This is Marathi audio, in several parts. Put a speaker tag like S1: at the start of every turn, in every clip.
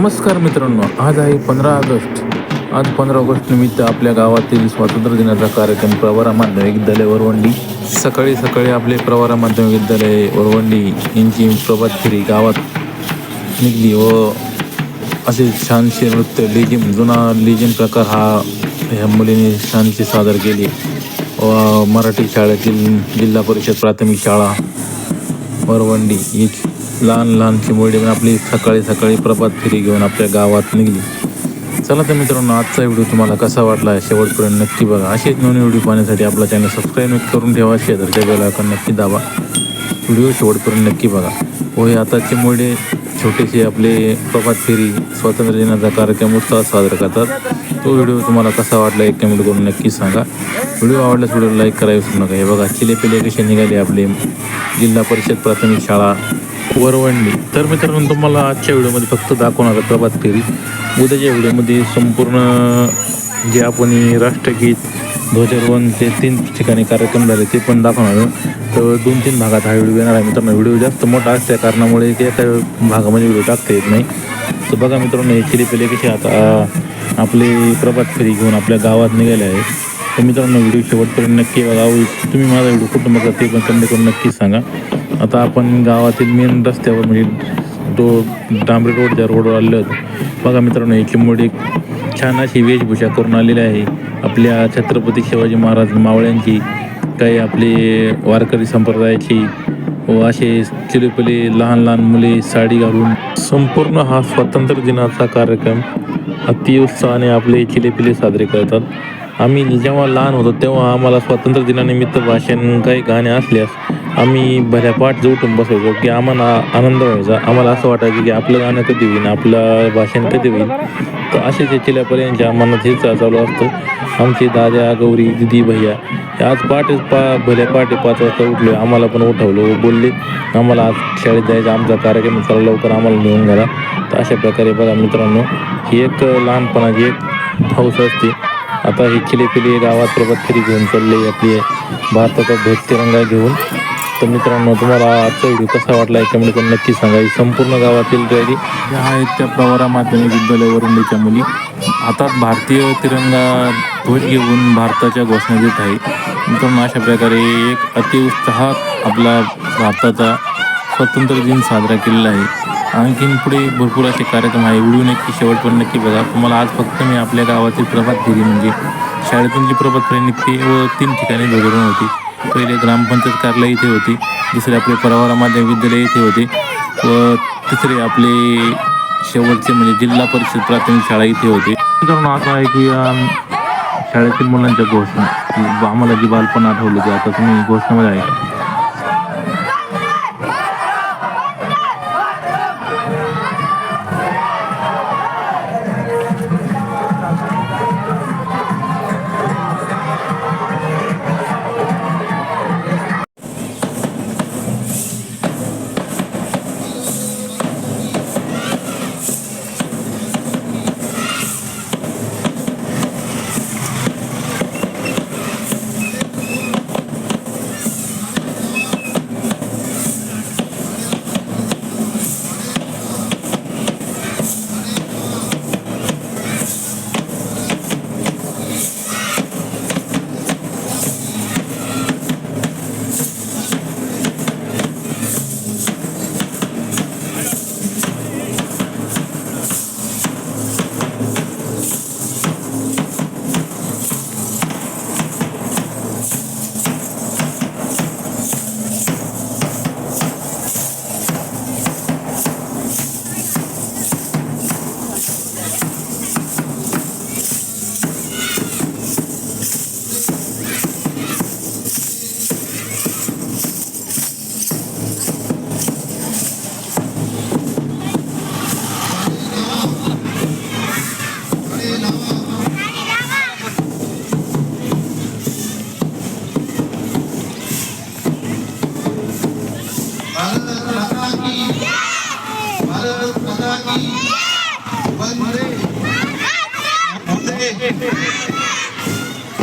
S1: नमस्कार मित्रांनो आज आहे पंधरा ऑगस्ट. आज पंधरा ऑगस्ट निमित्त आपल्या गावातील स्वातंत्र्य दिनाचा कार्यक्रम प्रवारा माध्यमिक विद्यालय वरवंडी. सकाळी सकाळी आपले प्रवारा माध्यमिक विद्यालय वरवंडी यांची प्रभात फेरी गावात निघली व असे छानसे नृत्य लेझिम जुना लेझिम प्रकार हा ह्या मुलीने छानशी सादर केली. व मराठी शाळेतील जिल्हा परिषद प्राथमिक शाळा वरवंडी ही लहान लहानची मुली पण आपली सकाळी सकाळी प्रभात फेरी घेऊन आपल्या गावात निघली. चला तर मित्रांनो आजचा व्हिडिओ तुम्हाला कसा वाटला आहे शेवटपर्यंत नक्की बघा. असेच नवीन व्हिडिओ पाहण्यासाठी आपला चॅनल सबस्क्राईब करून ठेवा. शेजारच्या बेल नक्की दाबा. व्हिडिओ शेवटपर्यंत नक्की बघा. व हे आताचे मुले छोटेसे आपले प्रभात फेरी स्वातंत्र्य दिनाचा कार्यक्रम उत्साहात साजरा करतात. तो व्हिडिओ तुम्हाला कसा वाटला एक कमेंट करून नक्की सांगा. व्हिडिओ आवडल्यास व्हिडिओ लाईक करा विसरू नका. हे बघा चिले पिले कसे निघाले आपले जिल्हा परिषद प्राथमिक शाळा. वरवंडी. तर मित्रांनो तुम्हाला आजच्या व्हिडिओमध्ये फक्त दाखवणार आहे प्रभात फेरी. उद्याच्या व्हिडिओमध्ये संपूर्ण जे आपण हे राष्ट्रगीत ध्वजारोहणचे तीन ठिकाणी कार्यक्रम झाले ते पण दाखवणार तर दोन तीन भागात हा व्हिडिओ येणार आहे. मित्रांनो व्हिडिओ जास्त मोठा असल्या कारणामुळे ते एका भागामध्ये व्हिडिओ टाकता येत नाही. तर बघा मित्रांनो हे चिली कसे आता आपले प्रभात फेरी घेऊन आपल्या गावात निघाले आहे. तर मित्रांनो व्हिडिओ शेवटपर्यंत नक्की बघा. तुम्ही माझा व्हिडिओ कुठून बघा ते पण कमेंट करून नक्की सांगा. आता आपण गावातील मेन रस्त्यावर म्हणजे तो डांबरी रोडच्या रोडवर आलेलो आहोत. बघा मित्रांनो ही चिंबोडी छान अशी वेशभूषा करून आलेली आहे. आपल्या छत्रपती शिवाजी महाराज मावळ्यांची काही आपले वारकरी संप्रदायाची व असे चिलीपली लहान लहान मुले साडी घालून संपूर्ण हा स्वातंत्र्य दिनाचा कार्यक्रम अति उत्साहाने आपले चिलेपिले साजरे करतात. आम्ही जेव्हा लहान होतो तेव्हा आम्हाला स्वातंत्र्य दिनानिमित्त भाषण काही गाणे असल्यास आम्ही भल्या पाठ उठून बसायचो की आम्हाला आनंद व्हायचा. आम्हाला असं वाटायचं की आपलं गाणं कधी होईल आपलं भाषण कधी होईल? तर असे जे चिल्यापर्यंतच्या मनात हेच चालू असतं. आमचे दादा गौरी दिदी भैया हे आज पहाटे पा भल्या पहाटे पाच वाजता उठलो. आम्हाला पण उठवलं व बोलले आम्हाला आज शाळेत जायचं आमचा कार्यक्रम चालू लवकर आम्हाला नेऊन घाला. तर अशा प्रकारे बघा मित्रांनो ही एक लहानपणाची एक हौस असते. आता ही चिलेपिली गावात प्रभात फेरी घेऊन चालले आपली भारताचा ध्वज तिरंगा घेऊन. तर मित्रांनो तुम्हाला आजचा व्हिडिओ कसा वाटला आहे कमेंट करून नक्की सांगा. ही संपूर्ण गावातील रॅली ज्या आहेत त्या प्रवारा माध्यमिक विद्यालय वरुंडीच्या मुली. हातात भारतीय तिरंगा ध्वज घेऊन भारताच्या घोषणा देत आहे. मित्रांनो अशा प्रकारे एक अतिउत्साहात आपला भारताचा स्वातंत्र्य दिन साजरा केलेला आहे. आणखीन पुढे भरपूर असे कार्यक्रम आहे. व्हिडिओ नक्की शेवटपर्यंत नक्की बघा. तुम्हाला आज फक्त मी आपल्या गावातील प्रभात फेरी म्हणजे शाळेतून जी प्रभात फेरी निघते व तीन ठिकाणी ध्वजारोहण होती. पहिले ग्रामपंचायत कार्यालय इथे होती. दुसरे आपले परवारा माध्यमिक विद्यालय इथे होते. व तिसरे आपले शेवटचे म्हणजे जिल्हा परिषद प्राथमिक शाळा इथे होते. मित्रांनो आहे की शाळेतील मुलांच्या घोषणा आम्हाला जी बालपण आठवलं ते आता तुम्ही घोषणामध्ये
S2: आहे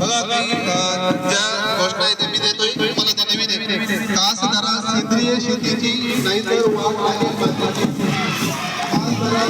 S2: ज्या घोषणा आहे ते मी देतोय तुम्हाला त्या नवीन आहे कास धरा सेंद्रिय शेतीची नाहीतर वाढ लागेल मातीची कास धरा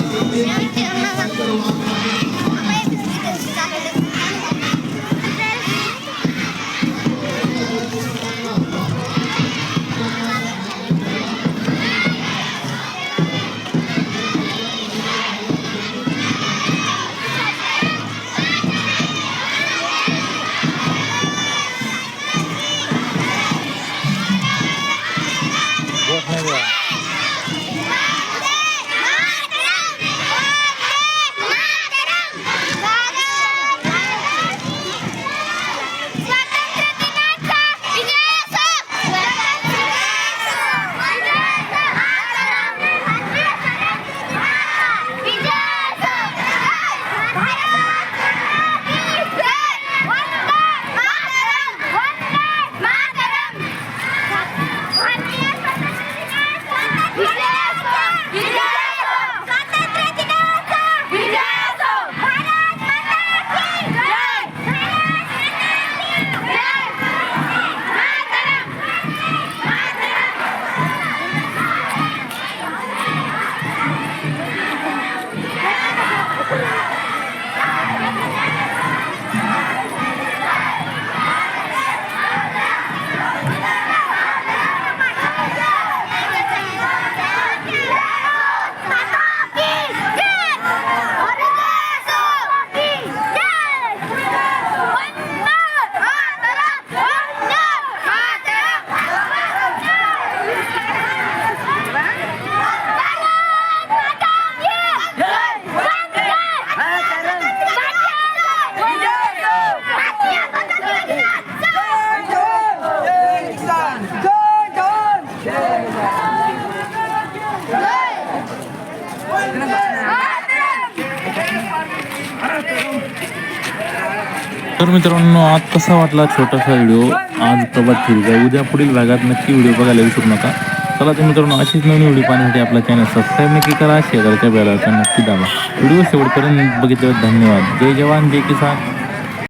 S1: तर मित्रांनो आज कसा वाटला छोटासा व्हिडिओ? आज प्रभात फेरीचा उद्या पुढील भागात नक्की व्हिडिओ बघायला विसरू नका. चला तर मित्रांनो अशीच नवीन व्हिडिओ पाहण्यासाठी आपला चॅनल सबस्क्राईब नक्की करा शेजारच्या बेलाचा नक्की दाबा. व्हिडिओ शेवटपर्यंत बघितल्यावर धन्यवाद. जय जवान जय किसान.